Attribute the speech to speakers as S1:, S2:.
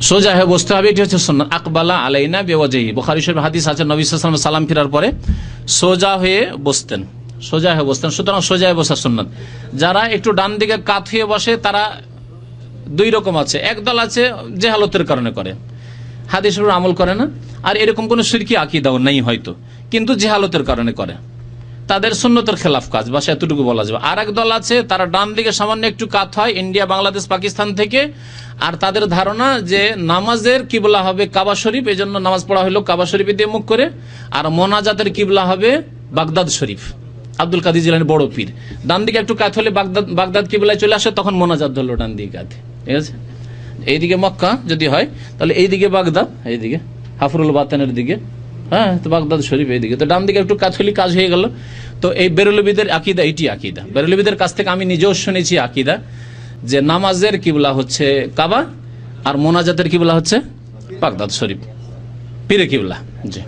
S1: সোজা হয়ে বসতে হবে এটি হচ্ছে সুন্নাত। আকবালা আলাইনা বেওয়াজেহি। বুখারী শরীফ হাদিস আছে নবী সালাম ফেরার পরে সোজা হয়ে বসতেন। সোজা হয়ে বসতেন। সুতরাং সোজা হয়ে বসা সুন্নাত। যারা একটু ডান দিকে কাত হয়ে বসে তারা দুই রকম আছে। একদল আছে জেহালতের কারণে করে। হাদিসের আমল করে না। আর এরকম কোনো সিরকি আকিদাও নেই হয়তো। কিন্তু জেহালতের কারণে করে। তাদের সুন্নতের খেলাফ কাজ, বাস এতটুকু বলা যাবে। আর এক দল আছে, তারা ডান দিকে সামান্য একটু কাত হয়, ইন্ডিয়া, বাংলাদেশ, পাকিস্তান থেকে। আর তাদের ধারণা যে নামাজের কিবলা হবে কাবা শরীফ এই জন্য নামাজ পড়া হলো কাবা শরীফে দিয়ে মুখ করে। আর মোনাজাতের কিবলা হবে Baghdad Sharif. Abdul Qadir Jilani বড় পীর। ডান দিকে একটু কাত হলে বাগদাদ বাগদাদ কিবলায় চলে আসে, তখন মোনাজাত ধরলো ডান দিকে কাতে ঠিক আছে? এইদিকে মক্কা যদি হয়, তাহলে এইদিকে বাগদাদ, এইদিকে হাফরুল বাতানের দিকে। হ্যাঁ তো বাগদাদ শরীফ এইদিকে। তো ডান দিকে একটু কাজ কাজ হয়ে গেল। তো এই বেরলবিদের আকিদা, এটি আকিদা। বেরলবিদের কাছ থেকে আমি নিজেও শুনেছি আকিদা যে নামাজের কিবলা হচ্ছে কাবা আর মোনাজাতের কিবলা হচ্ছে বাগদাদ শরীফ। পীরে কিবলা, জি।